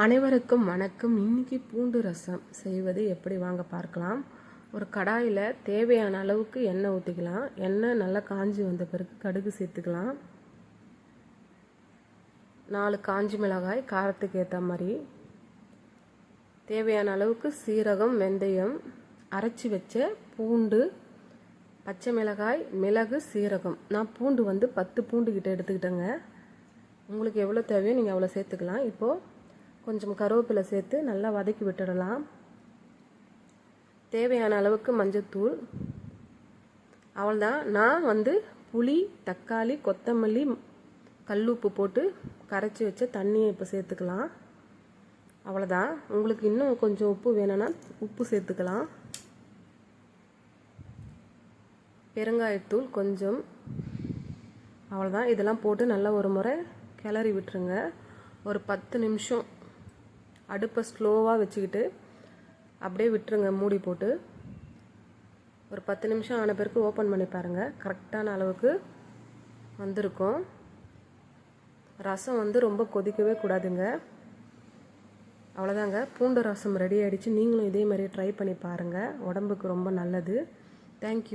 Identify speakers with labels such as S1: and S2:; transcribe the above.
S1: அனைவருக்கும் வணக்கம். இன்னைக்கு பூண்டு ரசம் செய்வது எப்படி வாங்க பார்க்கலாம். ஒரு கடாயில் தேவையான அளவுக்கு எண்ணெய் ஊற்றிக்கலாம் எண்ணெய் நல்லா காஞ்சி வந்த பிறகு கடுகு சேர்த்துக்கலாம். நாலு காஞ்சி மிளகாய் காரத்துக்கு ஏற்ற மாதிரி. தேவையான அளவுக்கு சீரகம் வெந்தயம் அரைச்சி வச்ச பூண்டு பச்சை மிளகாய் மிளகு சீரகம். நான் பூண்டு வந்து பத்து பூண்டு கிட்ட எடுத்துக்கிட்டேங்க. உங்களுக்கு எவ்வளோ தேவையோ நீங்கள் அவ்வளோ சேர்த்துக்கலாம். இப்போது கொஞ்சம் கருவேப்பிலை சேர்த்து நல்லா வதக்கி விட்டுடலாம். தேவையான அளவுக்கு மஞ்சத்தூள். அவ்வளோதான் நான் வந்து புளி தக்காளி கொத்தமல்லி கல்லுப்பு போட்டு கரைச்சி வச்ச தண்ணியை இப்போ சேர்த்துக்கலாம். அவ்வளோதான் உங்களுக்கு இன்னும் கொஞ்சம் உப்பு வேணும்னா உப்பு சேர்த்துக்கலாம். பெருங்காயத்தூள் கொஞ்சம். அவ்வளோதான் இதெல்லாம் போட்டு நல்லா ஒரு முறை கிளறி விட்டுருங்க. ஒரு பத்து நிமிஷம். அடுப்பை ஸ்லோவாக வச்சுக்கிட்டு அப்படியே விட்டுருங்க மூடி போட்டு. ஒரு பத்து நிமிஷம் ஆன பிறகு ஓப்பன் பண்ணி பாருங்கள் கரெக்டான அளவுக்கு வந்திருக்கும். ரசம் வந்து ரொம்ப கொதிக்கவே கூடாதுங்க. அவ்வளோதாங்க பூண்டு ரசம் ரெடி ஆகிடுச்சு நீங்களும் இதே மாதிரி ட்ரை பண்ணி பாருங்கள் உடம்புக்கு ரொம்ப நல்லது. தேங்க்யூ